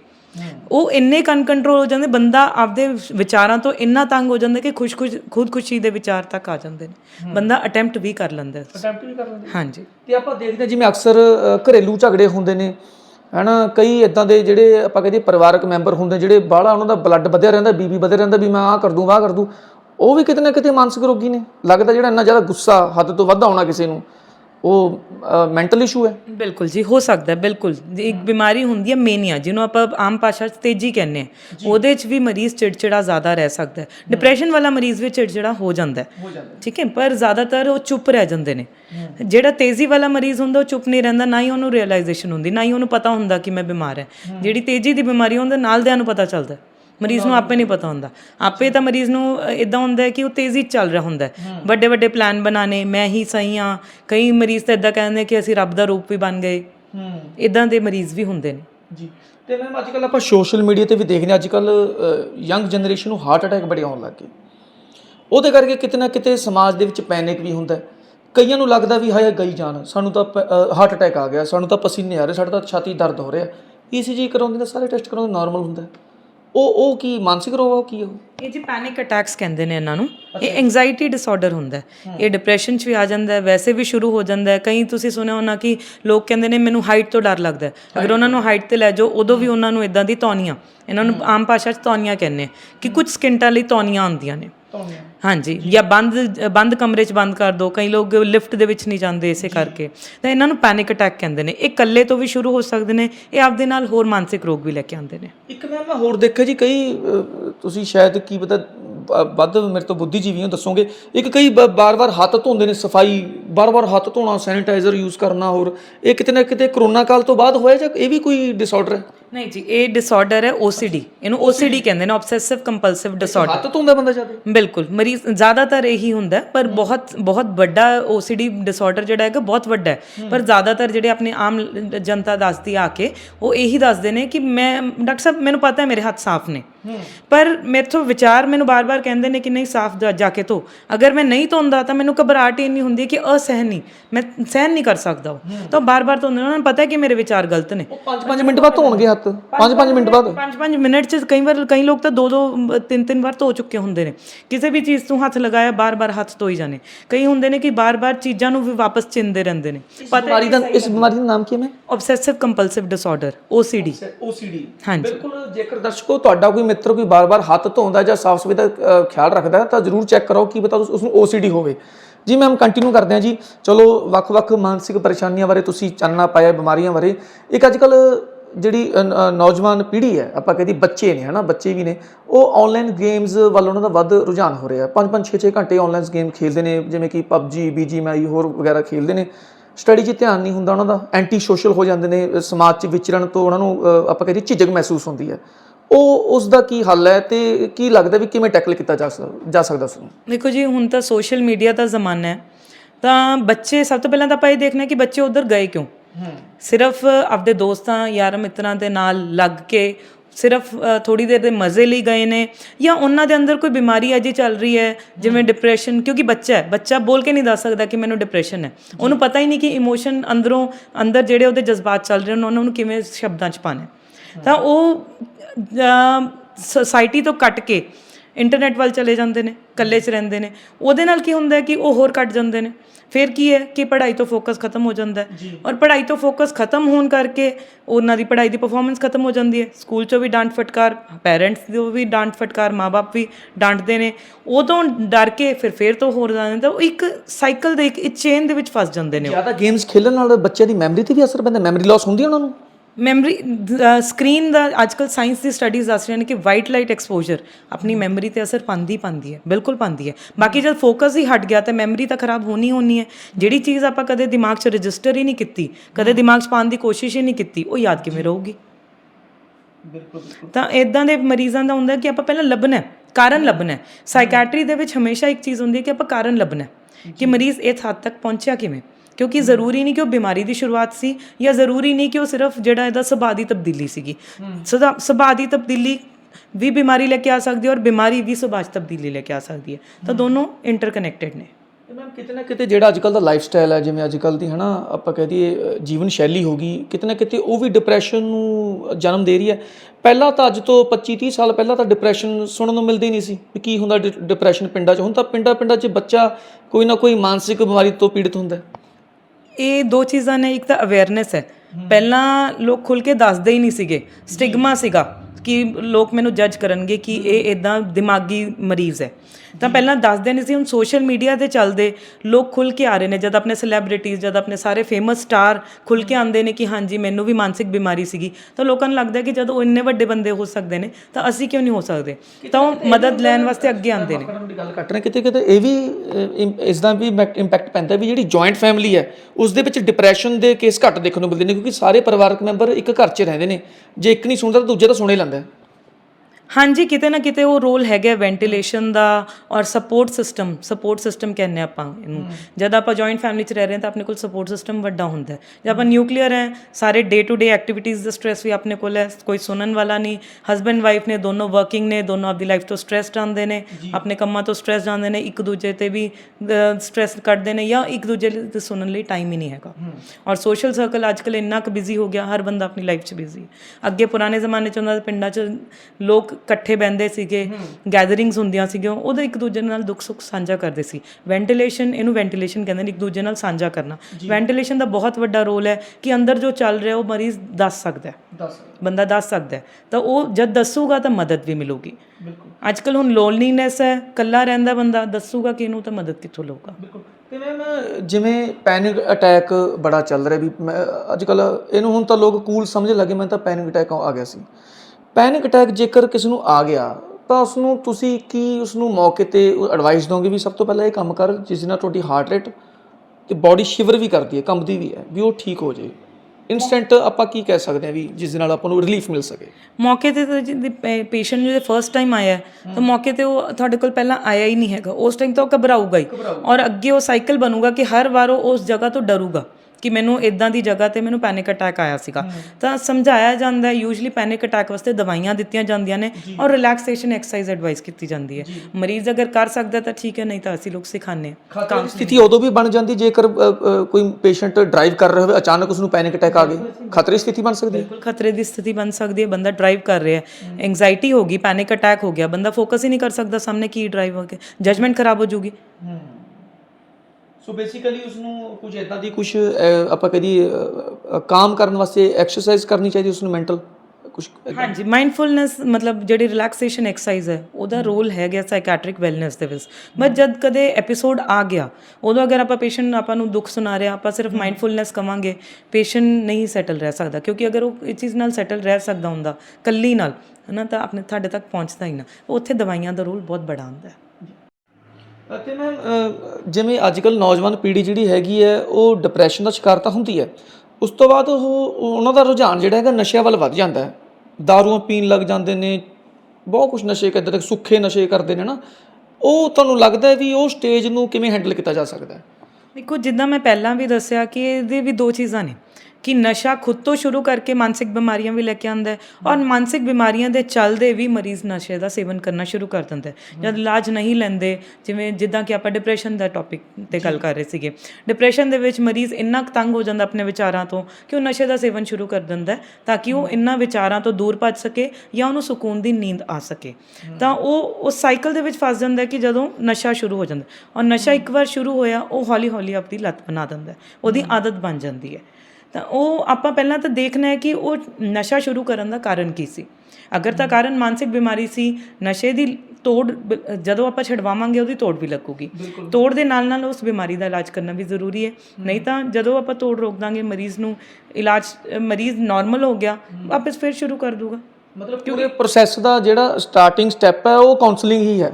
ਉਹ ਇੰਨੇ ਕਨ ਕੰਟਰੋਲ ਹੋ ਜਾਂਦੇ ਬੰਦਾ ਆਪਦੇ ਵਿਚਾਰਾਂ ਤੋਂ ਇੰਨਾ ਤੰਗ ਹੋ ਜਾਂਦਾ ਕਿ ਖੁਸ਼ ਖੁਸ਼ ਖੁਦਕੁਸ਼ੀ ਦੇ ਵਿਚਾਰ ਤੱਕ ਆ ਜਾਂਦੇ ਨੇ। ਬੰਦਾ ਅਟੈਂਪਟ ਵੀ ਕਰ ਲੈਂਦਾ। ਅਟੈਂਪਟ ਵੀ ਕਰ ਲੈਂਦੇ ਹਾਂਜੀ। ਤੇ ਆਪਾਂ ਦੇਖਦੇ ਜਿਵੇਂ ਅਕਸਰ ਘਰੇਲੂ ਝਗੜੇ ਹੁੰਦੇ ਨੇ ਹਨਾ ਕਈ ਇਦਾਂ ਦੇ ਜਿਹੜੇ ਆਪਾਂ ਕਹਿੰਦੇ ਪਰਿਵਾਰਕ ਮੈਂਬਰ ਹੁੰਦੇ ਜਿਹੜੇ ਬਾਹਲਾ ਉਹਨਾਂ ਦਾ ਬਲੱਡ ਵਧਿਆ ਰਹਿੰਦਾ ਬੀਬੀ ਵਧਿਆ ਰਹਿੰਦਾ ਵੀ ਮੈਂ ਆਹ ਕਰ ਦੂੰ ਵਾਹ ਕਰ ਦੂੰ ਉਹ ਵੀ ਕਿਤੇ ਨਾ ਕਿਤੇ ਮਾਨਸਿਕ ਰੋਗੀ ਨੇ। ਲੱਗਦਾ ਜਿਹੜਾ ਇੰਨਾ ਜ਼ਿਆਦਾ ਗੁੱਸਾ ਹੱਦ ਤੋਂ ਵੱਧ ਆਉਣਾ ਕਿਸੇ ਨੂੰ ਉਹ ਮੈਂਟਲ ਇਸ਼ੂ ਹੈ? ਬਿਲਕੁਲ ਜੀ ਹੋ ਸਕਦਾ ਹੈ ਬਿਲਕੁਲ ਇੱਕ ਬਿਮਾਰੀ ਹੁੰਦੀ ਹੈ ਮੇਨੀਆ ਜਿਹਨੂੰ ਆਪਾਂ ਆਮ ਭਾਸ਼ਾ 'ਚ ਤੇਜ਼ੀ ਕਹਿੰਦੇ ਆ ਉਹਦੇ 'ਚ ਵੀ ਮਰੀਜ਼ ਚਿੜਚਿੜਾ ਜ਼ਿਆਦਾ ਰਹਿ ਸਕਦਾ ਹੈ। ਡਿਪਰੈਸ਼ਨ ਵਾਲਾ ਮਰੀਜ਼ ਵੀ ਚਿੜਚਿੜਾ ਹੋ ਜਾਂਦਾ ਹੈ। ਠੀਕ ਹੈ ਪਰ ਜ਼ਿਆਦਾਤਰ ਉਹ ਚੁੱਪ ਰਹਿ ਜਾਂਦੇ ਨੇ। ਜਿਹੜਾ ਤੇਜ਼ੀ ਵਾਲਾ ਮਰੀਜ਼ ਹੁੰਦਾ ਉਹ ਚੁੱਪ ਨਹੀਂ ਰਹਿੰਦਾ ਨਾ ਹੀ ਉਹਨੂੰ ਰਿਅਲਾਈਜੇਸ਼ਨ ਹੁੰਦੀ ਨਾ ਹੀ ਉਹਨੂੰ ਪਤਾ ਹੁੰਦਾ ਕਿ ਮੈਂ ਬਿਮਾਰ ਹੈ। ਜਿਹੜੀ ਤੇਜ਼ੀ ਦੀ ਬਿਮਾਰੀ ਹੁੰਦਾ ਨਾਲ ਦਿਆਂ ਨੂੰ ਪਤਾ ਚੱਲਦਾ। ਮਰੀਜ਼ ਨੂੰ ਆਪੇ ਨਹੀਂ ਪਤਾ ਹੁੰਦਾ। ਆਪੇ ਤਾਂ ਮਰੀਜ਼ ਨੂੰ ਇਦਾਂ ਹੁੰਦਾ ਕਿ ਉਹ ਤੇਜ਼ੀ ਚੱਲ ਰਿਹਾ ਹੁੰਦਾ ਵੱਡੇ ਵੱਡੇ ਪਲਾਨ ਬਣਾਣੇ ਮੈਂ ਹੀ ਸਹੀ ਹਾਂ। ਕਈ ਮਰੀਜ਼ ਤਾਂ ਇਦਾਂ ਕਹਿੰਦੇ ਕਿ ਅਸੀਂ ਰੱਬ ਦਾ ਰੂਪ ਵੀ ਬਣ ਗਏ। ਹੂੰ। ਇਦਾਂ ਦੇ ਮਰੀਜ਼ ਵੀ ਹੁੰਦੇ ਨੇ। ਜੀ। ਤੇ ਮੈਮ ਅੱਜ ਕੱਲ ਆਪਾਂ ਸੋਸ਼ਲ ਮੀਡੀਆ ਤੇ ਵੀ ਦੇਖਦੇ ਅੱਜ ਕੱਲ ਯੰਗ ਜਨਰੇਸ਼ਨ ਨੂੰ ਹਾਰਟ ਅਟੈਕ ਬੜੇ ਆਉਣ ਲੱਗ ਗਏ। ਉਹਦੇ ਕਰਕੇ ਕਿਤੇ ਨਾ ਕਿਤੇ ਸਮਾਜ ਦੇ ਵਿੱਚ ਪੈਨਿਕ ਵੀ ਹੁੰਦਾ। ਕਈਆਂ ਨੂੰ ਲੱਗਦਾ ਵੀ ਹਾਏ ਗਈ ਜਾਨ ਸਾਨੂੰ ਤਾਂ ਹਾਰਟ ਅਟੈਕ ਆ ਗਿਆ ਸਾਨੂੰ ਤਾਂ ਪਸੀਨੇ ਆ ਰਹੇ ਸਾਡਾ ਤਾਂ ਛਾਤੀ ਦਰਦ ਹੋ ਰਿਹਾ। ਈਸੀਜੀ ਕਰਾਉਂਦੇ ਨੇ ਸਾਰੇ ਟੈਸਟ ਕਰਾਉਂਦੇ ਨਾਰਮਲ ਹੁੰਦਾ। ਉਹ ਉਹ ਕੀ ਮਾਨਸਿਕ ਰੋਗ ਆ ਉਹ ਕੀ ਉਹ? ਇਹ ਜੀ ਪੈਨਿਕ ਅਟੈਕਸ ਕਹਿੰਦੇ ਨੇ ਇਹਨਾਂ ਨੂੰ। ਇਹ ਐਂਜ਼ਾਈਟੀ ਡਿਸਆਰਡਰ ਹੁੰਦਾ ਹੈ। ਇਹ ਡਿਪਰੈਸ਼ਨ 'ਚ ਵੀ ਆ ਜਾਂਦਾ ਹੈ ਵੈਸੇ ਵੀ ਸ਼ੁਰੂ ਹੋ ਜਾਂਦਾ ਹੈ। ਕਈ ਤੁਸੀਂ ਸੁਣਿਆ ਹੋਣਾ ਕਿ ਲੋਕ ਕਹਿੰਦੇ ਨੇ ਮੈਨੂੰ ਹਾਈਟ ਤੋਂ ਡਰ ਲੱਗਦਾ ਹੈ। ਅਗਰ ਉਹਨਾਂ ਨੂੰ ਹਾਈਟ ਤੇ ਲੈ ਜਾਓ ਉਦੋਂ ਵੀ ਉਹਨਾਂ ਨੂੰ ਇਦਾਂ ਦੀ ਤੌਨੀਆਂ ਇਹਨਾਂ ਨੂੰ ਆਮ ਭਾਸ਼ਾ 'ਚ ਤੌਨੀਆਂ ਕਹਿੰਦੇ ਆ ਕਿ ਕੁਝ ਸਕਿੰਟਾਂ ਲਈ ਤੌਨੀਆਂ ਆਉਂਦੀਆਂ ਨੇ। ਹਾਂਜੀ ਜਾਂ ਬੰਦ ਬੰਦ ਕਮਰੇ 'ਚ ਬੰਦ ਕਰ ਦਿਓ ਕਈ ਲੋਕ ਲਿਫਟ ਦੇ ਵਿੱਚ ਨਹੀਂ ਜਾਂਦੇ ਇਸੇ ਕਰਕੇ। ਤਾਂ ਇਹਨਾਂ ਨੂੰ ਪੈਨਿਕ ਅਟੈਕ ਕਹਿੰਦੇ ਨੇ। ਇਹ ਇਕੱਲੇ ਤੋਂ ਵੀ ਸ਼ੁਰੂ ਹੋ ਸਕਦੇ ਨੇ ਇਹ ਆਪਦੇ ਨਾਲ ਹੋਰ ਮਾਨਸਿਕ ਰੋਗ ਵੀ ਲੈ ਕੇ ਆਉਂਦੇ ਨੇ। ਇੱਕ ਮੈਂ ਮੈਂ ਹੋਰ ਦੇਖਿਆ ਜੀ ਕਈ ਤੁਸੀਂ ਸ਼ਾਇਦ ਕੀ ਪਤਾ ਵੱਧ ਮੇਰੇ ਤੋਂ ਬੁੱਧੀਜੀਵੀ ਹੋ ਦੱਸੋਗੇ। ਇੱਕ ਕਈ ਬਾਰ-ਬਾਰ ਹੱਥ ਧੋਂਦੇ ਨੇ ਸਫ਼ਾਈ ਬਾਰ-ਬਾਰ ਹੱਥ ਧੋਣਾ ਸੈਨੀਟਾਈਜ਼ਰ ਯੂਜ਼ ਕਰਨਾ ਹੋਰ ਇਹ ਕਿਤੇ ਨਾ ਕਿਤੇ ਕਰੋਨਾ ਕਾਲ ਤੋਂ ਬਾਅਦ ਹੋਇਆ ਜਾਂ ਇਹ ਵੀ ਕੋਈ ਡਿਸਆਰਡਰ ਹੈ? ਨਹੀਂ ਜੀ ਇਹ ਡਿਸਆਰਡਰ ਹੈ OCD ਇਹਨੂੰ OCD ਕਹਿੰਦੇ ਨੇ ਆਬਸੈਸਿਵ ਕੰਪਲਸਿਵ ਡਿਸਆਰਡਰ ਹੱਥ ਧੋਂਦਾ ਬੰਦਾ ਜ਼ਿਆਦਾ? ਬਿਲਕੁਲ ਮਰੀਜ਼ ਜ਼ਿਆਦਾਤਰ ਇਹੀ ਹੁੰਦਾ ਪਰ ਬਹੁਤ ਬਹੁਤ ਵੱਡਾ OCD ਡਿਸਆਰਡਰ ਜਿਹੜਾ ਹੈਗਾ ਬਹੁਤ ਵੱਡਾ ਹੈ। ਪਰ ਜ਼ਿਆਦਾਤਰ ਜਿਹੜੇ ਆਪਣੇ ਆਮ ਜਨਤਾ ਦੱਸਦੀ ਆ ਕੇ ਉਹ ਇਹੀ ਦੱਸਦੇ ਨੇ ਕਿ ਮੈਂ ਡਾਕਟਰ ਸਾਹਿਬ ਮੈਨੂੰ ਪਤਾ ਹੈ ਮੇਰੇ ਹੱਥ ਸਾਫ਼ ਨੇ। ਪਰ ਮੇਥੋਂ ਵਿਚਾਰ ਮੈਨੂੰ ਬਾਰ-ਬਾਰ ਕਹਿੰਦੇ ਨੇ ਕਿ ਨਹੀਂ ਸਾਫ਼ ਜਾ- ਕੇ ਧੋ। ਅਗਰ ਮੈਂ ਨਹੀਂ ਧੋਂਦਾ ਤਾਂ ਮੈਨੂੰ ਘਬਰਾਹਟ ਹੀ ਇੰਨੀ ਹੁੰਦੀ ਹੈ ਕਿ ਅਸਹਿਨੀ ਮੈਂ ਸਹਿਨ ਨਹੀਂ ਕਰ ਸਕਦਾ ਉਹ। ਤਾਂ ਬਾਰ-ਬਾਰ ਧੋਂਦੇ ਉਹਨਾਂ ਨੂੰ ਪਤਾ ਹੈ ਕਿ ਮੇਰੇ ਵਿਚਾਰ ਗਲਤ ਨੇ। ਉਹ 5-5 ਮਿੰਟ ਬਾਅਦ ਧੋਣਗੇ ਹੱਥ। 5-5 ਮਿੰਟ ਬਾਅਦ। 5-5 ਮਿੰਟ ਚ ਕਈ ਵਾਰ ਕਈ ਲੋਕ ਤਾਂ ਦੋ ਦੋ ਤਿੰਨ ਤਿੰਨ ਵਾਰ ਧੋ ਚੁੱਕੇ ਹੁੰਦੇ ਨੇ। ਕਿਸੇ ਵੀ ਚੀਜ਼ ਤੋਂ ਹੱਥ ਲਗਾਇਆ ਬਾਰ-ਬਾਰ ਹੱਥ ਧੋਈ ਜਾਣੇ ਕਈ ਹੁੰਦੇ ਨੇ ਕਿ ਬਾਰ-ਬਾਰ ਚੀਜ਼ਾਂ ਨੂੰ ਵੀ ਵਾਪਸ ਚਿੰਦੇ ਰਹਿੰਦੇ ਨੇ। ਪਤਾ ਬਿਮਾਰੀ ਦਾ ਇਸ ਬਿਮਾਰੀ ਦਾ ਨਾਮ ਕੀ ਹੈ ਮੈਂ obsessive compulsive disorder OCD OCD ਹਾਂਜੀ। ਬਿਲਕੁਲ ਜੇਕਰ ਦਰਸ਼ਕੋ ਤੁਹਾਡਾ ਕੋਈ ਮਿੱਤਰ ਕੋਈ ਬਾਰ-ਬਾਰ ਹੱਥ ਧੋਂਦਾ ਜਾਂ ਸਾਫ਼ ਸਫ਼ਾਈ ਦਾ ਖਿਆਲ ਰੱਖਦਾ ਤਾਂ ਜਰੂਰ ਚੈੱਕ ਕਰੋ ਕੀ ਪਤਾ ਉਸ ਉਸ ਨੂੰ OCD ਹੋਵੇ। ਜੀ ਮੈਮ ਕੰਟੀਨਿਊ ਕਰਦੇ ਹਾਂ ਜੀ। ਚਲੋ ਵੱਖ-ਵੱਖ ਮਾਨਸਿਕ ਪਰੇਸ਼ਾਨੀਆਂ ਬਾਰੇ ਤੁਸੀਂ ਚਾਨਣਾ ਪਾਇਆ ਬਿਮਾਰੀਆਂ ਬਾਰੇ। ਇੱਕ ਅੱਜਕੱਲ ਜਿਹੜੀ ਨੌਜਵਾਨ ਪੀੜ੍ਹੀ ਹੈ ਆਪਾਂ ਕਹਿੰਦੀ ਬੱਚੇ ਨੇ ਹਨਾ ਬੱਚੇ ਵੀ ਨੇ ਉਹ ਆਨਲਾਈਨ ਗੇਮਸ ਵੱਲ ਉਹਨਾਂ ਦਾ ਵੱਧ ਰੁਝਾਨ ਹੋ ਰਿਹਾ। 5-5 6-6 ਘੰਟੇ ਆਨਲਾਈਨ ਗੇਮ ਖੇਡਦੇ ਨੇ ਜਿਵੇਂ ਕਿ PUBG BGMI ਹੋਰ ਵਗੈਰਾ ਖੇਡਦੇ ਨੇ। ਸਟੱਡੀ 'ਚ ਧਿਆਨ ਨਹੀਂ ਹੁੰਦਾ ਉਹਨਾਂ ਦਾ। ਐਂਟੀ ਸੋਸ਼ਲ ਹੋ ਜਾਂਦੇ ਨੇ ਸਮਾਜ 'ਚ ਵਿਚਰਨ ਤੋਂ ਉਹਨਾਂ ਨੂੰ ਅ, ਆਪਾਂ ਕਹਿੰਦੇ ਝਿਜਕ ਮਹਿਸੂਸ ਹੁੰਦੀ ਹੈ। ਉਹ ਉਸ ਦਾ ਕੀ ਹੱਲ ਹੈ ਤੇ ਕੀ ਲੱਗਦਾ ਵੀ ਕਿਵੇਂ ਟੈਕਲ ਕੀਤਾ ਜਾ ਸਕਦਾ ਜਾ ਸਕਦਾ ਉਸ ਨੂੰ ਦੇਖੋ ਜੀ ਹੁਣ ਤਾਂ ਸੋਸ਼ਲ ਮੀਡੀਆ ਦਾ ਜ਼ਮਾਨਾ ਹੈ। ਤਾਂ ਬੱਚੇ ਸਭ ਤੋਂ ਪਹਿਲਾਂ ਤਾਂ ਆਪਾਂ ਇਹ ਦੇਖਣਾ ਕਿ ਬੱਚੇ ਉਧਰ ਗਏ ਕਿਉਂ? ਸਿਰਫ ਆਪਦੇ ਦੋਸਤਾਂ ਯਾਰਾਂ ਮਿੱਤਰਾਂ ਦੇ ਨਾਲ ਲੱਗ ਕੇ ਸਿਰਫ ਥੋੜੀ ਦੇਰ ਦੇ ਮਜ਼ੇ ਲਈ ਗਏ ਨੇ ਜਾਂ ਉਹਨਾਂ ਦੇ ਅੰਦਰ ਕੋਈ ਬਿਮਾਰੀ ਅਜੇ ਚੱਲ ਰਹੀ ਹੈ ਜਿਵੇਂ ਡਿਪਰੈਸ਼ਨ ਕਿਉਂਕਿ ਬੱਚਾ ਹੈ। ਬੱਚਾ ਬੋਲ ਕੇ ਨਹੀਂ ਦੱਸ ਸਕਦਾ ਕਿ ਮੈਨੂੰ ਡਿਪਰੈਸ਼ਨ ਹੈ। ਉਹਨੂੰ ਪਤਾ ਹੀ ਨਹੀਂ ਕਿ ਇਮੋਸ਼ਨ ਅੰਦਰੋਂ ਅੰਦਰ ਜਿਹੜੇ ਉਹਦੇ ਜਜ਼ਬਾਤ ਚੱਲ ਰਹੇ ਨੇ ਉਹਨਾਂ ਨੂੰ ਕਿਵੇਂ ਸ਼ਬਦਾਂ 'ਚ ਪਾਣਾ। ਤਾਂ ਉਹ ਸੋਸਾਇਟੀ ਤੋਂ ਕੱਟ ਕੇ ਇੰਟਰਨੈਟ ਵੱਲ ਚਲੇ ਜਾਂਦੇ ਨੇ ਇਕੱਲੇ 'ਚ ਰਹਿੰਦੇ ਨੇ। ਉਹਦੇ ਨਾਲ ਕੀ ਹੁੰਦਾ ਹੈ ਕਿ ਉਹ ਹੋਰ ਕੱਟ ਜਾਂਦੇ ਨੇ। ਫਿਰ ਕੀ ਹੈ ਕਿ ਪੜ੍ਹਾਈ ਤੋਂ ਫੋਕਸ ਖਤਮ ਹੋ ਜਾਂਦਾ ਹੈ। ਔਰ ਪੜ੍ਹਾਈ ਤੋਂ ਫੋਕਸ ਖਤਮ ਹੋਣ ਕਰਕੇ ਉਹਨਾਂ ਦੀ ਪੜ੍ਹਾਈ ਦੀ ਪਰਫਾਰਮੈਂਸ ਖਤਮ ਹੋ ਜਾਂਦੀ ਹੈ। ਸਕੂਲ 'ਚੋਂ ਵੀ ਡਾਂਟ ਫਟਕਾਰ ਪੈਰੈਂਟਸ ਤੋਂ ਵੀ ਡਾਂਟ ਫਟਕਾਰ ਮਾਪੇ ਵੀ ਡਾਂਟਦੇ ਨੇ। ਉਦੋਂ ਡਰ ਕੇ ਫਿਰ ਫੇਰ ਤੋਂ ਹੋਰ ਜਾਂਦੇ ਤਾਂ ਉਹ ਇੱਕ ਸਾਈਕਲ ਦੇ ਇੱਕ ਚੇਨ ਦੇ ਵਿੱਚ ਫਸ ਜਾਂਦੇ ਨੇ ਉਹ। ਜ਼ਿਆਦਾ ਗੇਮਸ ਖੇਲਣ ਨਾਲ ਬੱਚਿਆਂ ਦੀ ਮੈਮਰੀ ਤੇ ਵੀ ਅਸਰ ਪੈਂਦਾ। ਮੈਮਰੀ ਲਾਸ ਹੁੰਦੀ ਹੈ ਉਹਨਾਂ ਨੂੰ। ਮੈਮਰੀ ਸਕਰੀਨ ਦਾ ਅੱਜਕੱਲ ਸਾਇੰਸ ਦੀ ਸਟੱਡੀਜ਼ ਦੱਸ ਰਹੀਆਂ ਨੇ ਕਿ ਵਾਈਟ ਲਾਈਟ ਐਕਸਪੋਜ਼ਰ ਆਪਣੀ ਮੈਮਰੀ ਤੇ ਅਸਰ ਪਾਉਂਦੀ ਪਾਉਂਦੀ ਹੈ ਬਿਲਕੁਲ ਪਾਉਂਦੀ ਹੈ। ਬਾਕੀ ਜਦ ਫੋਕਸ ਹੀ ਹਟ ਗਿਆ ਤਾਂ ਮੈਮਰੀ ਤਾਂ ਖਰਾਬ ਹੋਣੀ ਹੋਣੀ ਹੈ। ਜਿਹੜੀ ਚੀਜ਼ ਆਪਾਂ ਕਦੇ ਦਿਮਾਗ 'ਚ ਰਜਿਸਟਰ ਹੀ ਨਹੀਂ ਕੀਤੀ ਕਦੇ ਦਿਮਾਗ 'ਚ ਪਾਉਣ ਦੀ ਕੋਸ਼ਿਸ਼ ਹੀ ਨਹੀਂ ਕੀਤੀ ਉਹ ਯਾਦ ਕਿਵੇਂ ਰਹੂਗੀ? ਬਿਲਕੁਲ ਤਾਂ ਇਦਾਂ ਦੇ ਮਰੀਜ਼ਾਂ ਦਾ ਹੁੰਦਾ ਕਿ ਆਪਾਂ ਪਹਿਲਾਂ ਲੱਭਣਾ ਹੈ, ਕਾਰਨ ਲੱਭਣਾ ਹੈ। ਸਾਈਕੈਟਰੀ ਦੇ ਵਿੱਚ ਹਮੇਸ਼ਾ ਇੱਕ ਚੀਜ਼ ਹੁੰਦੀ ਹੈ ਕਿ ਆਪਾਂ ਕਾਰਨ ਲੱਭਣਾ ਹੈ ਕਿ ਮਰੀਜ਼ ਇਸ ਹੱਦ ਤੱਕ ਪਹੁੰਚਿਆ ਕਿਵੇਂ? ਕਿਉਂਕਿ ਜ਼ਰੂਰੀ ਨਹੀਂ ਕਿ ਉਹ ਬਿਮਾਰੀ ਦੀ ਸ਼ੁਰੂਆਤ ਸੀ ਜਾਂ ਜ਼ਰੂਰੀ ਨਹੀਂ ਕਿ ਉਹ ਸਿਰਫ ਜਿਹੜਾ ਇਹਦਾ ਸੁਭਾਅ ਦੀ ਤਬਦੀਲੀ ਸੀਗੀ। ਸੁਭਾਅ ਦੀ ਤਬਦੀਲੀ ਵੀ ਬਿਮਾਰੀ ਲੈ ਕੇ ਆ ਸਕਦੀ ਹੈ ਔਰ ਬਿਮਾਰੀ ਵੀ ਸੁਭਾਅ 'ਚ ਤਬਦੀਲੀ ਲੈ ਕੇ ਆ ਸਕਦੀ ਹੈ। ਤਾਂ ਦੋਨੋਂ ਇੰਟਰਕਨੈਕਟਡ ਨੇ। ਮੈਮ ਕਿਤੇ ਨਾ ਕਿਤੇ ਜਿਹੜਾ ਅੱਜਕੱਲ ਦਾ ਲਾਈਫ ਸਟਾਈਲ ਹੈ ਜਿਵੇਂ ਅੱਜਕੱਲ ਦੀ ਹਨਾ ਆਪਾਂ ਕਹਿ ਦਈਏ ਜੀਵਨ ਸ਼ੈਲੀ ਹੋ ਗਈ ਕਿਤੇ ਨਾ ਕਿਤੇ ਉਹ ਵੀ ਡਿਪਰੈਸ਼ਨ ਨੂੰ ਜਨਮ ਦੇ ਰਹੀ ਹੈ। ਪਹਿਲਾਂ ਤਾਂ ਅੱਜ ਤੋਂ 25 30 ਸਾਲ ਪਹਿਲਾਂ ਤਾਂ ਡਿਪਰੈਸ਼ਨ ਸੁਣਨ ਨੂੰ ਮਿਲਦੀ ਨਹੀਂ ਸੀ ਵੀ ਕੀ ਹੁੰਦਾ ਡਿਪਰੈਸ਼ਨ ਪਿੰਡਾਂ 'ਚ। ਹੁਣ ਤਾਂ ਪਿੰਡਾਂ ਪਿੰਡਾਂ 'ਚ ਬੱਚਾ ਕੋਈ ਨਾ ਕੋਈ ਮਾਨਸਿਕ ਬਿਮਾਰੀ ਤੋਂ ਪੀੜਿਤ ਹੁੰਦਾ ਹੈ। ਇਹ ਦੋ ਚੀਜ਼ਾਂ ਨੇ ਇੱਕ ਤਾਂ ਅਵੇਅਰਨੈਸ ਹੈ। ਪਹਿਲਾਂ ਲੋਕ ਖੁੱਲ ਕੇ ਦੱਸਦੇ ਹੀ ਨਹੀਂ ਸੀਗੇ। ਸਟਿਗਮਾ ਸੀਗਾ। ਕਿ ਲੋਕ ਮੈਨੂੰ ਜੱਜ ਕਰਨਗੇ ਕਿ ਇਹ ਇਦਾਂ ਦਿਮਾਗੀ ਮਰੀਜ਼ ਹੈ। ਤਾਂ ਪਹਿਲਾਂ ਦੱਸਦੇ ਨਹੀਂ ਸੀ ਹੁਣ ਸੋਸ਼ਲ ਮੀਡੀਆ ਤੇ ਚੱਲਦੇ ਲੋਕ ਖੁੱਲ ਕੇ ਆ ਰਹੇ ਨੇ ਜਦ ਆਪਣੇ ਸੈਲੀਬ੍ਰਿਟੀਜ਼ ਜਦ ਆਪਣੇ ਸਾਰੇ ਫੇਮਸ ਸਟਾਰ ਖੁੱਲ ਕੇ ਆਉਂਦੇ ਨੇ ਕਿ ਹਾਂਜੀ ਮੈਨੂੰ ਵੀ ਮਾਨਸਿਕ ਬਿਮਾਰੀ ਸੀਗੀ। ਤਾਂ ਲੋਕਾਂ ਨੂੰ ਲੱਗਦਾ ਕਿ ਜਦ ਉਹ ਇੰਨੇ ਵੱਡੇ ਬੰਦੇ ਹੋ ਸਕਦੇ ਨੇ ਤਾਂ ਅਸੀਂ ਕਿਉਂ ਨਹੀਂ ਹੋ ਸਕਦੇ? ਤਾਂ ਉਹ ਮਦਦ ਲੈਣ ਵਾਸਤੇ ਅੱਗੇ ਆਉਂਦੇ ਨੇ। ਗੱਲ ਕੱਟ ਰਹੇ ਕਿਤੇ ਕਿਤੇ ਇਹ ਵੀ ਇਸ ਦਾ ਵੀ ਇੰਪੈਕਟ ਪੈਂਦਾ ਵੀ ਜਿਹੜੀ ਜੁਆਇੰਟ ਫੈਮਿਲੀ ਹੈ ਉਸ ਦੇ ਵਿੱਚ ਡਿਪਰੈਸ਼ਨ ਦੇ ਕੇਸ ਘੱਟ ਦੇਖਣ ਨੂੰ ਮਿਲਦੇ ਨੇ ਕਿਉਂਕਿ ਸਾਰੇ ਪਰਿਵਾਰਕ ਮੈਂਬਰ ਇੱਕ ਘਰ 'ਚ ਰਹਿੰਦੇ ਨੇ। ਜੇ ਇੱਕ ਨਹੀਂ ਸੁਣਦਾ ਤਾਂ ਦੂਜਾ ਤਾਂ ਸੁਣੇ ਲੈਂਦਾ। ਹਾਂਜੀ ਕਿਤੇ ਨਾ ਕਿਤੇ ਉਹ ਰੋਲ ਹੈਗਾ ਵੈਂਟੀਲੇਸ਼ਨ ਦਾ ਔਰ ਸਪੋਰਟ ਸਿਸਟਮ ਸਪੋਰਟ ਸਿਸਟਮ ਕਹਿੰਦੇ ਆਪਾਂ ਇਹਨੂੰ। ਜਦ ਆਪਾਂ ਜੁਆਇੰਟ ਫੈਮਿਲੀ 'ਚ ਰਹਿ ਰਹੇ ਹਾਂ ਤਾਂ ਆਪਣੇ ਕੋਲ ਸਪੋਰਟ ਸਿਸਟਮ ਵੱਡਾ ਹੁੰਦਾ ਹੈ। ਜਦ ਆਪਾਂ ਨਿਊਕਲੀਅਰ ਹੈ ਸਾਰੇ ਡੇ ਟੂ ਡੇ ਐਕਟੀਵਿਟੀਜ਼ ਦਾ ਸਟ੍ਰੈਸ ਵੀ ਆਪਣੇ ਕੋਲ ਹੈ। ਕੋਈ ਸੁਣਨ ਵਾਲਾ ਨਹੀਂ। ਹਸਬੈਂਡ ਵਾਈਫ ਨੇ ਦੋਨੋਂ ਵਰਕਿੰਗ ਨੇ ਦੋਨੋਂ ਆਪਦੀ ਲਾਈਫ ਤੋਂ ਸਟ੍ਰੈਸ ਜਾਂਦੇ ਨੇ ਆਪਣੇ ਕੰਮਾਂ ਤੋਂ ਸਟ੍ਰੈਸ ਜਾਂਦੇ ਨੇ ਇੱਕ ਦੂਜੇ ਤੇ ਵੀ ਸਟ੍ਰੈਸ ਕੱਢਦੇ ਨੇ ਜਾਂ ਇੱਕ ਦੂਜੇ ਤੇ ਸੁਣਨ ਲਈ ਟਾਈਮ ਹੀ ਨਹੀਂ ਹੈਗਾ। ਔਰ ਸੋਸ਼ਲ ਸਰਕਲ ਅੱਜਕੱਲ ਇੰਨਾ ਕੁ ਬਿਜ਼ੀ ਹੋ ਗਿਆ ਹਰ ਬੰਦਾ ਆਪਣੀ ਲਾਈਫ 'ਚ ਬਿਜ਼ੀ ਅੱਗੇ ਪੁਰਾਣੇ ਜ਼ਮਾਨੇ 'ਚ ਉਹਨਾਂ ਦੇ ਪਿੰਡਾਂ 'ਚ ਲੋਕ ਇਕੱਠੇ ਬਹਿੰਦੇ ਸੀਗੇ ਗੈਦਰਿੰਗਸ ਹੁੰਦੀਆਂ ਸੀਗੀਆਂ ਉਹਦੇ ਇੱਕ ਦੂਜੇ ਨਾਲ ਦੁੱਖ ਸੁੱਖ ਸਾਂਝਾ ਕਰਦੇ ਸੀ। ਵੈਂਟੀਲੇਸ਼ਨ ਇਹਨੂੰ ਵੈਂਟੀਲੇਸ਼ਨ ਕਹਿੰਦੇ ਨੇ ਇੱਕ ਦੂਜੇ ਨਾਲ ਸਾਂਝਾ ਕਰਨਾ। ਵੈਂਟੀਲੇਸ਼ਨ ਦਾ ਬਹੁਤ ਵੱਡਾ ਰੋਲ ਹੈ ਕਿ ਅੰਦਰ ਜੋ ਚੱਲ ਰਿਹਾ ਉਹ ਮਰੀਜ਼ ਦੱਸ ਸਕਦਾ ਹੈ। ਬੰਦਾ ਦੱਸ ਸਕਦਾ ਹੈ। ਤਾਂ ਉਹ ਜਦ ਦੱਸੂਗਾ ਤਾਂ ਮਦਦ ਵੀ ਮਿਲੂਗੀ। ਬਿਲਕੁਲ। ਅੱਜਕੱਲ ਹੁਣ ਲੋਨਲੀਨੈਸ ਹੈ ਕੱਲਾ ਰਹਿੰਦਾ ਬੰਦਾ ਦੱਸੂਗਾ ਕਿ ਇਹਨੂੰ ਤਾਂ ਮਦਦ ਕਿੱਥੋਂ ਲਊਗਾ? ਬਿਲਕੁਲ। ਤੇ ਮੈਮ ਜਿਵੇਂ ਪੈਨਿਕ ਅਟੈਕ ਬੜਾ ਚੱਲ ਰਿਹਾ ਵੀ ਅੱਜ ਕੱਲ ਇਹਨੂੰ ਹੁਣ ਤਾਂ ਲੋਕ ਕੂਲ ਸਮਝਣ ਲੱਗੇ ਮੈਨੂੰ ਤਾਂ ਪੈਨਿਕ ਅਟੈਕ ਆ ਗਿਆ ਸੀ। ਪੈਨਿਕ ਅਟੈਕ ਜੇਕਰ ਕਿਸ ਨੂੰ ਆ ਗਿਆ ਤਾਂ ਉਸ ਨੂੰ ਤੁਸੀਂ ਕੀ ਉਸ ਨੂੰ ਮੌਕੇ ਤੇ ਐਡਵਾਈਸ ਦੋਗੇ ਵੀ ਸਭ ਤੋਂ ਪਹਿਲਾਂ ਇਹ ਕੰਮ ਕਰ ਜਿਸ ਨਾਲ ਤੁਹਾਡੀ ਹਾਰਟ ਰੇਟ ਤੇ ਬਾਡੀ ਸ਼ਿਵਰ ਵੀ ਕਰਦੀ ਹੈ ਕੰਬਦੀ ਵੀ ਹੈ ਵੀ ਉਹ ਠੀਕ ਹੋ ਜਾਏ ਇਨਸਟੈਂਟ ਆਪਾਂ ਕੀ ਕਹਿ ਸਕਦੇ ਹਾਂ ਵੀ ਜਿਸ ਨਾਲ ਆਪਾਂ ਨੂੰ ਰਿਲੀਫ ਮਿਲ ਸਕੇ? ਮੌਕੇ ਤੇ ਪੇਸ਼ੈਂਟ ਜਿਹੜੇ ਫਰਸਟ ਟਾਈਮ ਆਇਆ ਹੈ, ਤਾਂ ਮੌਕੇ ਤੇ ਉਹ ਤੁਹਾਡੇ ਕੋਲ ਪਹਿਲਾਂ ਆਇਆ ਹੀ ਨਹੀਂ ਹੈਗਾ। ਉਸ ਟਾਈਮ ਤਾਂ ਉਹ ਘਬਰਾਊਗਾ ਹੀ। ਔਰ ਅੱਗੇ ਉਹ ਸਾਈਕਲ ਬਣੂਗਾ ਕਿ ਹਰ ਵਾਰ ਉਹ ਉਸ ਜਗ੍ਹਾ ਤੋਂ ਡਰੂਗਾ। ਕਿ ਮੈਨੂੰ ਇਦਾਂ ਦੀ ਜਗ੍ਹਾ ਤੇ ਮੈਨੂੰ ਪੈਨਿਕ ਅਟੈਕ ਆਇਆ ਸੀਗਾ। ਤਾਂ ਸਮਝਾਇਆ ਜਾਂਦਾ ਹੈ ਯੂਜੂਲੀ ਪੈਨਿਕ ਅਟੈਕ ਵਾਸਤੇ ਦਵਾਈਆਂ ਦਿੱਤੀਆਂ ਜਾਂਦੀਆਂ ਨੇ ਔਰ ਰਿਲੈਕਸੇਸ਼ਨ ਐਕਸਰਸਾਈਜ਼ ਐਡਵਾਈਸ ਕੀਤੀ ਜਾਂਦੀ ਹੈ। ਮਰੀਜ਼ ਅਗਰ ਕਰ ਸਕਦਾ ਤਾਂ ਠੀਕ ਹੈ ਨਹੀਂ ਤਾਂ ਅਸੀਂ ਲੋਕ ਖਤਰੇ ਦੀ ਸਥਿਤੀ ਉਦੋਂ ਵੀ ਬਣ ਜਾਂਦੀ ਜੇਕਰ ਕੋਈ ਪੇਸ਼ੈਂਟ ਡਰਾਈਵ ਕਰ ਰਿਹਾ ਹੋਵੇ ਅਚਾਨਕ ਉਸ ਨੂੰ ਪੈਨਿਕ ਅਟੈਕ ਆ ਗਏ ਖਤਰੇ ਦੀ ਸਥਿਤੀ ਬਣ ਸਕਦੀ ਹੈ? ਬਿਲਕੁਲ ਖਤਰੇ ਦੀ ਸਥਿਤੀ ਬਣ ਸਕਦੀ ਹੈ ਬੰਦਾ ਡਰਾਈਵ ਕਰ ਰਿਹਾ ਹੈ। ਐਂਜ਼ਾਈਟੀ ਹੋ ਗਈ ਪੈਨਿਕ ਅਟੈਕ ਹੋ ਗਿਆ ਬੰਦਾ ਫੋਕਸ ਹੀ ਨਹੀਂ ਕਰ ਸਕਦਾ ਸਾਹਮਣੇ ਕੀ ਡਰਾਈਵ ਹੋ ਗਿਆ ਜਜਮੈਂਟ ਖਰਾਬ ਹੋ ਜਾਊਗੀ। ਸੋ ਬੇਸਿਕਲੀ ਉਸ ਨੂੰ ਕੁਝ ਇਦਾਂ ਦੀ ਕੁਝ ਆਪਾਂ ਕਹਦੀ ਕਾਮ ਕਰਨ ਵਾਸਤੇ ਐਕਸਰਸਾਈਜ਼ ਕਰਨੀ ਚਾਹੀਦੀ ਉਸ ਨੂੰ ਮੈਂਟਲ ਕੁਝ ਹਾਂਜੀ ਮਾਈਂਡਫੁਲਨੈਸ ਮਤਲਬ ਜਿਹੜੀ ਰਿਲੈਕਸੇਸ਼ਨ ਐਕਸਰਸਾਈਜ਼ ਹੈ ਉਹਦਾ ਰੋਲ ਹੈ ਗਿਆ ਸਾਈਕੈਟ੍ਰਿਕ ਵੈਲਨੈਸ ਦੇ ਵਿੱਚ। ਬਟ ਜਦ ਕਦੇ ਐਪੀਸੋਡ ਆ ਗਿਆ ਉਦੋਂ ਅਗਰ ਆਪਾਂ ਪੇਸ਼ੈਂਟ ਆਪਾਂ ਨੂੰ ਦੁੱਖ ਸੁਣਾ ਰਿਹਾ ਆਪਾਂ ਸਿਰਫ ਮਾਈਂਡਫੁਲਨੈਸ ਕਵਾਂਗੇ ਪੇਸ਼ੈਂਟ ਨਹੀਂ ਸੈਟਲ ਰਹਿ ਸਕਦਾ। ਕਿਉਂਕਿ ਅਗਰ ਉਹ ਇਹ ਚੀਜ਼ ਨਾਲ ਸੈਟਲ ਰਹਿ ਸਕਦਾ ਹੁੰਦਾ ਕੱਲੀ ਨਾਲ ਹਨਾ ਤਾਂ ਆਪਣੇ ਤੁਹਾਡੇ ਤੱਕ ਪਹੁੰਚਦਾ ਹੀ ਨਾ। ਉੱਥੇ ਦਵਾਈਆਂ ਦਾ ਰੋਲ ਬਹੁਤ ਬੜਾ ਹੁੰਦਾ ਹੈ। ਅਤੇ ਮੈਮ ਜਿਵੇਂ ਅੱਜ ਕੱਲ ਨੌਜਵਾਨ ਪੀੜ੍ਹੀ ਜਿਹੜੀ ਹੈਗੀ ਹੈ, ਉਹ ਡਿਪਰੈਸ਼ਨ ਦਾ ਸ਼ਿਕਾਰ ਤਾਂ ਹੁੰਦੀ ਹੈ। ਉਸ ਤੋਂ ਬਾਅਦ ਉਹ, ਉਹਨਾਂ ਦਾ ਰੁਝਾਨ ਜਿਹੜਾ ਹੈਗਾ ਨਸ਼ਿਆਂ ਵੱਲ ਵੱਧ ਜਾਂਦਾ ਹੈ। ਦਾਰੂਆਂ ਪੀਣ ਲੱਗ ਜਾਂਦੇ ਨੇ, ਬਹੁਤ ਕੁਝ ਨਸ਼ੇ ਕਰਦੇ ਨੇ ਸੁੱਖੇ ਨਸ਼ੇ ਕਰਦੇ ਨੇ ਨਾ। ਉਹ ਤੁਹਾਨੂੰ ਲੱਗਦਾ ਵੀ ਉਹ ਸਟੇਜ ਨੂੰ ਕਿਵੇਂ ਹੈਂਡਲ ਕੀਤਾ ਜਾ ਸਕਦਾ ਹੈ? ਦੇਖੋ, ਜਿੱਦਾਂ ਮੈਂ ਪਹਿਲਾਂ ਵੀ ਦੱਸਿਆ ਕਿ ਇਹਦੇ ਵੀ ਦੋ ਚੀਜ਼ਾਂ ਨੇ। ਕਿ ਨਸ਼ਾ ਖੁਦ ਤੋਂ ਸ਼ੁਰੂ ਕਰਕੇ ਮਾਨਸਿਕ ਬਿਮਾਰੀਆਂ ਵੀ ਲੈ ਕੇ ਆਉਂਦਾ ਹੈ ਔਰ ਮਾਨਸਿਕ ਬਿਮਾਰੀਆਂ ਦੇ ਚੱਲਦੇ ਵੀ ਮਰੀਜ਼ ਨਸ਼ੇ ਦਾ ਸੇਵਨ ਕਰਨਾ ਸ਼ੁਰੂ ਕਰ ਦਿੰਦਾ ਹੈ। ਜਦ ਇਲਾਜ ਨਹੀਂ ਲੈਂਦੇ ਜਿਵੇਂ ਜਿੱਦਾਂ ਕਿ ਆਪਾਂ ਡਿਪਰੈਸ਼ਨ ਦਾ ਟੌਪਿਕ ਤੇ ਗੱਲ ਕਰ ਰਹੇ ਸੀਗੇ ਡਿਪਰੈਸ਼ਨ ਦੇ ਵਿੱਚ ਮਰੀਜ਼ ਇੰਨਾ ਤੰਗ ਹੋ ਜਾਂਦਾ ਆਪਣੇ ਵਿਚਾਰਾਂ ਤੋਂ ਕਿ ਉਹ ਨਸ਼ੇ ਦਾ ਸੇਵਨ ਸ਼ੁਰੂ ਕਰ ਦਿੰਦਾ ਹੈ ਤਾਂ ਕਿ ਉਹ ਇੰਨਾ ਵਿਚਾਰਾਂ ਤੋਂ ਦੂਰ ਭੱਜ ਸਕੇ ਜਾਂ ਉਹਨੂੰ ਸਕੂਨ ਦੀ ਨੀਂਦ ਆ ਸਕੇ। ਤਾਂ ਉਹ ਉਸ ਸਾਈਕਲ ਦੇ ਵਿੱਚ ਫਸ ਜਾਂਦਾ ਕਿ ਜਦੋਂ ਨਸ਼ਾ ਸ਼ੁਰੂ ਹੋ ਜਾਂਦਾ। ਔਰ ਨਸ਼ਾ ਇੱਕ ਵਾਰ ਸ਼ੁਰੂ ਹੋਇਆ ਉਹ ਹੌਲੀ ਹੌਲੀ ਆਪਣੀ ਲੱਤ ਬਣਾ ਦਿੰਦਾ। ਉਹਦੀ ਆਦਤ ਬਣ ਜਾਂਦੀ ਹੈ। ਤਾਂ ਉਹ ਆਪਾਂ ਪਹਿਲਾਂ ਤਾਂ ਦੇਖਣਾ ਹੈ ਕਿ ਉਹ ਨਸ਼ਾ ਸ਼ੁਰੂ ਕਰਨ ਦਾ ਕਾਰਨ ਕੀ ਸੀ। ਅਗਰ ਤਾਂ ਕਾਰਨ ਮਾਨਸਿਕ ਬਿਮਾਰੀ ਸੀ ਨਸ਼ੇ ਦੀ ਤੋੜ ਜਦੋਂ ਆਪਾਂ ਛਡਵਾਵਾਂਗੇ ਉਹਦੀ ਤੋੜ ਵੀ ਲੱਗੂਗੀ। ਤੋੜ ਦੇ ਨਾਲ ਨਾਲ ਉਸ ਬਿਮਾਰੀ ਦਾ ਇਲਾਜ ਕਰਨਾ ਵੀ ਜ਼ਰੂਰੀ ਹੈ। ਨਹੀਂ ਤਾਂ ਜਦੋਂ ਆਪਾਂ ਤੋੜ ਰੋਕ ਦਾਂਗੇ ਮਰੀਜ਼ ਨੂੰ ਇਲਾਜ ਮਰੀਜ਼ ਨਾਰਮਲ ਹੋ ਗਿਆ ਵਾਪਸ ਫਿਰ ਸ਼ੁਰੂ ਕਰ ਦੂਗਾ। ਮਤਲਬ ਪੂਰੇ ਪ੍ਰੋਸੈਸ ਦਾ ਜਿਹੜਾ ਸਟਾਰਟਿੰਗ ਸਟੈਪ ਹੈ ਉਹ ਕਾਉਂਸਲਿੰਗ ਹੀ ਹੈ।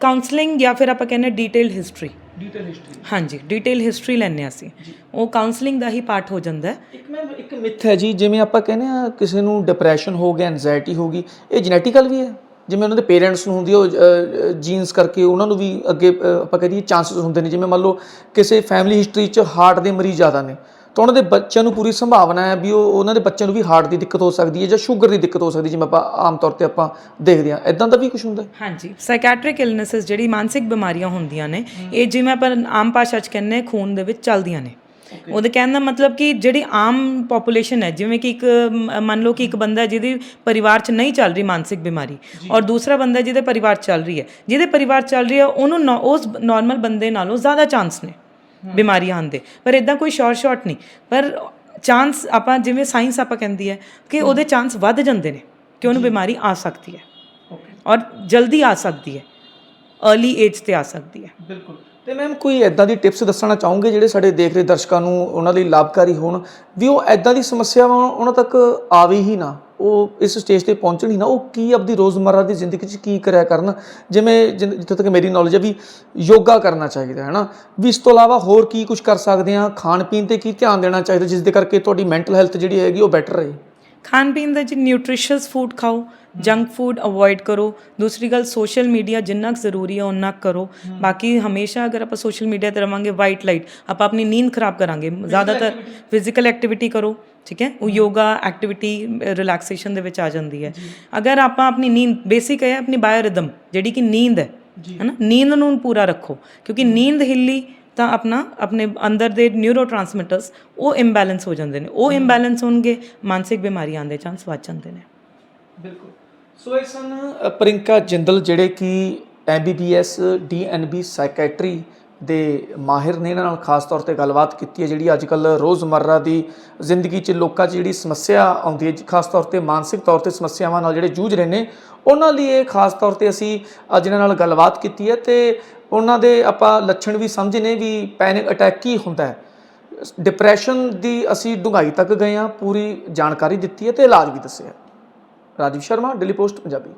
ਕਾਉਂਸਲਿੰਗ ਜਾਂ ਫਿਰ ਆਪਾਂ ਕਹਿੰਦੇ ਡਿਟੇਲਡ ਹਿਸਟਰੀ ਡੀਟੇਲ ਹਿਸਟਰੀ ਹਾਂਜੀ ਡਿਟੇਲ ਹਿਸਟਰੀ ਲੈਣੇ ਅਸੀਂ। ਉਹ ਕਾਉਂਸਲਿੰਗ ਦਾ ਹੀ ਪਾਰਟ ਹੋ ਜਾਂਦਾ ਹੈ। ਇੱਕ ਮੈਂ ਇੱਕ ਮਿਥ ਹੈ ਜੀ ਜਿਵੇਂ ਆਪਾਂ ਕਹਿੰਦੇ ਆ ਕਿਸੇ ਨੂੰ ਡਿਪਰੈਸ਼ਨ ਹੋ ਗਿਆ ਐਂਜ਼ਾਇਟੀ ਹੋ ਗਈ ਇਹ ਜੈਨੇਟਿਕਲ ਵੀ ਹੈ। ਜਿਵੇਂ ਉਹਨਾਂ ਦੇ ਪੇਰੈਂਟਸ ਨੂੰ ਹੁੰਦੀ ਉਹ ਜੀਨਸ ਕਰਕੇ ਉਹਨਾਂ ਨੂੰ ਵੀ ਅੱਗੇ ਆਪਾਂ ਕਹਦੇ ਚਾਂਸਸ ਹੁੰਦੇ ਨੇ। ਜਿਵੇਂ ਮੰਨ ਲਓ ਕਿਸੇ ਫੈਮਿਲੀ ਹਿਸਟਰੀ 'ਚ ਹਾਰਟ ਦੇ ਮਰੀਜ਼ ਜ਼ਿਆਦਾ ਨੇ। ਤਾਂ ਉਹਨਾਂ ਦੇ ਬੱਚਿਆਂ ਨੂੰ ਪੂਰੀ ਸੰਭਾਵਨਾ ਹੈ ਵੀ ਉਹ ਉਹਨਾਂ ਦੇ ਬੱਚਿਆਂ ਨੂੰ ਵੀ ਹਾਰਟ ਦੀ ਦਿੱਕਤ ਹੋ ਸਕਦੀ ਹੈ ਜਾਂ ਸ਼ੂਗਰ ਦੀ ਦਿੱਕਤ ਹੋ ਸਕਦੀ ਜਿਵੇਂ ਆਪਾਂ ਆਮ ਤੌਰ ਤੇ ਆਪਾਂ ਦੇਖਦੇ ਹਾਂ। ਇਦਾਂ ਦਾ ਵੀ ਕੁਝ ਹੁੰਦਾ ਹੈ? ਹਾਂਜੀ। ਸਾਈਕੈਟ੍ਰਿਕ ਇਲਨੈਸਸ ਜਿਹੜੀ ਮਾਨਸਿਕ ਬਿਮਾਰੀਆਂ ਹੁੰਦੀਆਂ ਨੇ ਇਹ ਜਿਵੇਂ ਆਪਾਂ ਆਮ ਭਾਸ਼ਾ 'ਚ ਕਹਿੰਦੇ ਹਾਂ, ਖੂਨ ਦੇ ਵਿੱਚ ਚੱਲਦੀਆਂ ਨੇ। ਉਹਦੇ ਕਹਿਣ ਦਾ ਮਤਲਬ ਕਿ ਜਿਹੜੀ ਆਮ ਪੋਪੂਲੇਸ਼ਨ ਹੈ ਜਿਵੇਂ ਕਿ ਇੱਕ ਮੰਨ ਲਓ ਕਿ ਇੱਕ ਬੰਦਾ ਜਿਹਦੇ ਪਰਿਵਾਰ 'ਚ ਨਹੀਂ ਚੱਲ ਰਹੀ ਮਾਨਸਿਕ ਬਿਮਾਰੀ ਔਰ ਦੂਸਰਾ ਬੰਦਾ ਜਿਹਦੇ ਪਰਿਵਾਰ 'ਚ ਚੱਲ ਰਹੀ ਹੈ। ਜਿਹਦੇ ਪਰਿਵਾਰ ਚੱਲ ਰਹੀ ਹੈ ਉਹਨੂੰ ਉਸ ਨਾਰਮਲ ਬੰਦੇ ਨਾਲੋਂ ਜ਼ਿਆਦਾ ਚਾਂਸ ਨੇ। ਬਿਮਾਰੀ ਆਉਣ ਦੇ ਪਰ ਇਦਾਂ ਕੋਈ ਸ਼ੋਰ ਸ਼ਾਟ ਨਹੀਂ। ਪਰ ਚਾਂਸ ਆਪਾਂ ਜਿਵੇਂ ਸਾਇੰਸ ਆਪਾਂ ਕਹਿੰਦੀ ਹੈ ਕਿ ਉਹਦੇ ਚਾਂਸ ਵੱਧ ਜਾਂਦੇ ਨੇ ਕਿ ਉਹਨੂੰ ਬਿਮਾਰੀ ਆ ਸਕਦੀ ਹੈ। ਔਰ ਜਲਦੀ ਆ ਸਕਦੀ ਹੈ। अर्ਲੀ ਏਜ ਤੇ ਆ ਸਕਦੀ ਹੈ। ਬਿਲਕੁਲ। ਤੇ ਮੈਮ ਕੋਈ ਐਦਾਂ ਦੀ ਟਿਪਸ ਦੱਸਣਾ ਚਾਹੋਗੇ ਜਿਹੜੇ ਸਾਡੇ ਦੇਖ ਰਹੇ ਦਰਸ਼ਕਾਂ ਨੂੰ ਉਹਨਾਂ ਲਈ ਲਾਭਕਾਰੀ ਹੋਣ? ਵੀ ਉਹ ਐਦਾਂ ਦੀ ਸਮੱਸਿਆਵਾਂ ਉਹਨਾਂ ਤੱਕ ਆਵੇ ਹੀ ਨਾ। ਉਹ ਇਸ ਸਟੇਜ ਤੇ ਪਹੁੰਚਣ ਨਾ ਉਹ ਕੀ ਆਪਦੀ ਰੋਜ਼ਮਰਰਾ ਦੀ ਜ਼ਿੰਦਗੀ 'ਚ ਕੀ ਕਰਿਆ ਕਰਨ? ਜਿਵੇਂ ਜਿੱਥੋਂ ਤੱਕ ਮੇਰੀ ਨੌਲੇਜ ਹੈ ਵੀ ਯੋਗਾ ਕਰਨਾ ਚਾਹੀਦਾ ਹੈ ਨਾ। ਵੀ ਇਸ ਤੋਂ ਇਲਾਵਾ ਹੋਰ ਕੀ ਕੁਝ ਕਰ ਸਕਦੇ ਆ ਖਾਣ ਪੀਣ ਤੇ ਕੀ ਧਿਆਨ ਦੇਣਾ ਚਾਹੀਦਾ? ਜਿਸ ਦੇ ਕਰਕੇ ਤੁਹਾਡੀ ਮੈਂਟਲ ਹੈਲਥ ਜਿਹੜੀ ਹੈਗੀ ਉਹ ਬੈਟਰ ਰਹੇ। ਖਾਣ ਪੀਣ ਦੇ ਜੀ ਨਿਊਟ੍ਰੀਸ਼ੀਅਸ ਫੂਡ ਖਾਓ ਜੰਕ ਫੂਡ ਅਵੋਇਡ ਕਰੋ। ਦੂਸਰੀ ਗੱਲ ਸੋਸ਼ਲ ਮੀਡੀਆ ਜਿੰਨਾ ਕੁ ਜ਼ਰੂਰੀ ਹੈ ਉਨਾ ਕੁ ਕਰੋ। ਬਾਕੀ ਹਮੇਸ਼ਾ ਅਗਰ ਆਪਾਂ ਸੋਸ਼ਲ ਮੀਡੀਆ ਤੇ ਰਵਾਂਗੇ ਵਾਈਟ ਲਾਈਟ ਆਪਾਂ ਆਪਣੀ ਨੀਂਦ ਖਰਾਬ ਕਰਾਂਗੇ। ਜ਼ਿਆਦਾਤਰ ਫਿਜ਼ੀਕਲ ਐਕਟੀਵਿਟੀ ਕਰੋ। ਠੀਕ ਹੈ? ਉਹ ਯੋਗਾ ਐਕਟੀਵਿਟੀ ਰਿਲੈਕਸੇਸ਼ਨ ਦੇ ਵਿੱਚ ਆ ਜਾਂਦੀ ਹੈ। ਅਗਰ ਆਪਾਂ ਆਪਣੀ ਨੀਂਦ ਬੇਸਿਕ ਹੈ ਆਪਣੀ ਬਾਇਓ ਰਿਦਮ ਜਿਹੜੀ ਕਿ ਨੀਂਦ ਹੈ ਹੈਨਾ? ਨੀਂਦ ਨੂੰ ਪੂਰਾ ਰੱਖੋ ਕਿਉਂਕਿ ਨੀਂਦ ਹਿੱਲੀ ਤਾਂ ਆਪਣਾ ਆਪਣੇ ਅੰਦਰ ਦੇ ਨਿਊਰੋਟ੍ਰਾਂਸਮਿਟਰਸ ਉਹ ਇੰਬੈਲੈਂਸ ਹੋ ਜਾਂਦੇ ਨੇ। ਉਹ ਇੰਬੈਲੈਂਸ ਹੋਣਗੇ ਮਾਨਸਿਕ ਬਿਮਾਰੀਆਂ ਦੇ ਚਾਂਸ ਵੱਧ ਜਾਂਦੇ ਨੇ। ਬਿਲਕੁਲ। ਸੋ ਇਹ ਸਨ ਪ੍ਰਿੰਕਾ ਜਿੰਦਲ ਜਿਹੜੇ ਕਿ ਐਮਬੀਬੀਐਸ ਡੀਐਨਬੀ ਸਾਈਕੈਟਰੀ ਦੇ ਮਾਹਿਰ ਨੇ ਇਹਨਾਂ ਨਾਲ ਖਾਸ ਤੌਰ ਤੇ ਗੱਲਬਾਤ ਕੀਤੀ ਹੈ ਜਿਹੜੀ ਅੱਜ ਕੱਲ ਰੋਜ਼ਮਰਰਾ ਦੀ ਜ਼ਿੰਦਗੀ 'ਚ ਲੋਕਾਂ 'ਚ ਜਿਹੜੀ ਸਮੱਸਿਆ ਆਉਂਦੀ ਹੈ ਜੀ, ਖਾਸ ਤੌਰ ਤੇ ਮਾਨਸਿਕ ਤੌਰ ਤੇ ਸਮੱਸਿਆਵਾਂ ਨਾਲ ਜਿਹੜੇ ਜੂਝ ਰਹੇ ਨੇ ਉਹਨਾਂ ਲਈ ਇਹ ਖਾਸ ਤੌਰ ਤੇ ਅਸੀਂ ਅੱਜ ਇਹਨਾਂ ਨਾਲ ਗੱਲਬਾਤ ਕੀਤੀ ਹੈ ਤੇ ਉਹਨਾਂ ਦੇ ਆਪਾਂ ਲੱਛਣ ਵੀ ਸਮਝੇ ਵੀ ਪੈਨਿਕ ਅਟੈਕ ਕੀ ਹੁੰਦਾ ਹੈ। ਡਿਪਰੈਸ਼ਨ ਦੀ ਅਸੀਂ ਡੂੰਘਾਈ ਤੱਕ ਗਏ ਹਾਂ ਪੂਰੀ ਜਾਣਕਾਰੀ ਦਿੱਤੀ ਹੈ ਤੇ ਇਲਾਜ ਵੀ ਦੱਸਿਆ। Rajiv Sharma daily post Punjabi.